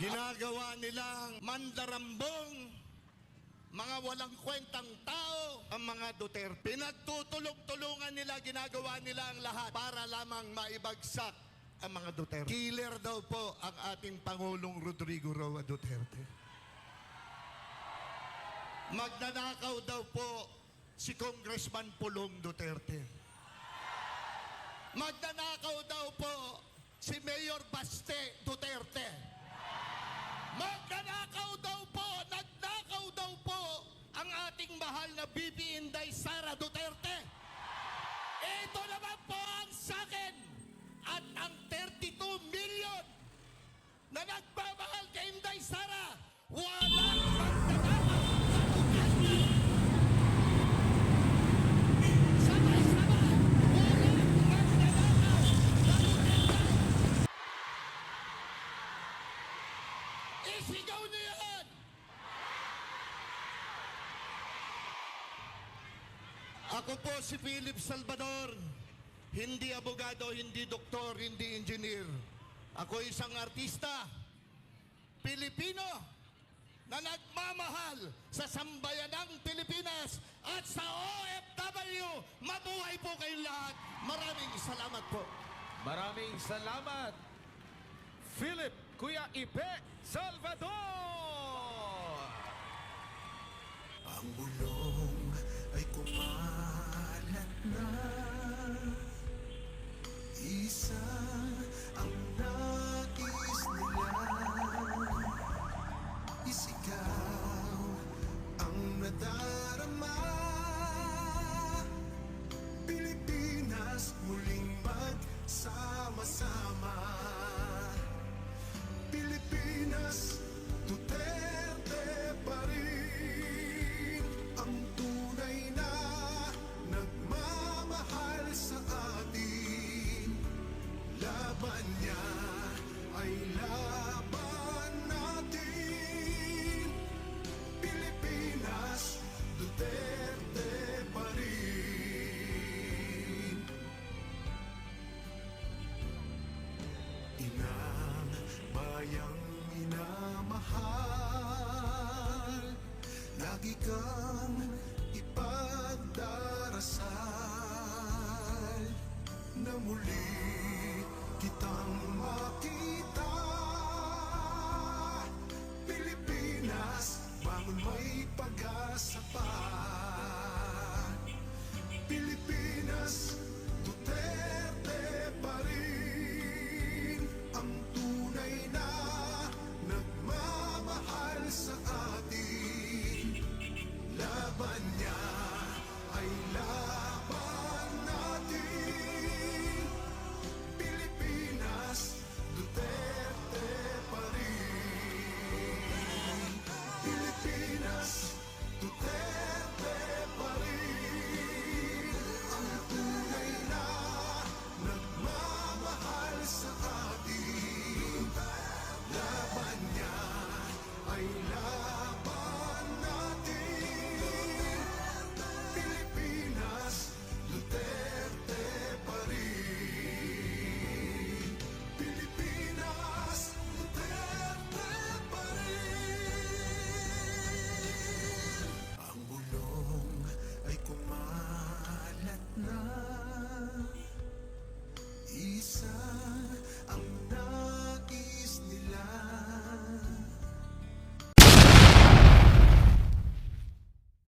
Ginagawa nilang mandarambong, mga walang kwentang tao, ang mga Duterte. Pinagtutulong-tulungan nila, ginagawa nila ang lahat para lamang maibagsak ang mga Duterte. Killer daw po ang ating Pangulong Rodrigo Roa Duterte. Magnanakaw daw po si Congressman Pulong Duterte. Magnanakaw daw po si Mayor Baste Duterte. Na Bibi Inday Sara Duterte. Ito naman po Ako po si Philip Salvador. Hindi abogado, hindi doktor, hindi engineer. Ako isang artista, Pilipino, na nagmamahal sa sambayanang Pilipinas at sa OFW. Mabuhay po kayong lahat. Maraming salamat po. Maraming salamat, Philip Kuya Ipe Salvador! Ang bulong ay kumalat na. Isa ang nais nila. Isigaw ang nadarama. Pilipinas muling magsama-sama. Pilipinas, ay laban natin Pilipinas, Duterte pa rin. Inang bayang minamahal Lagi kang ipagdarasal. Na muli kitang makita понять.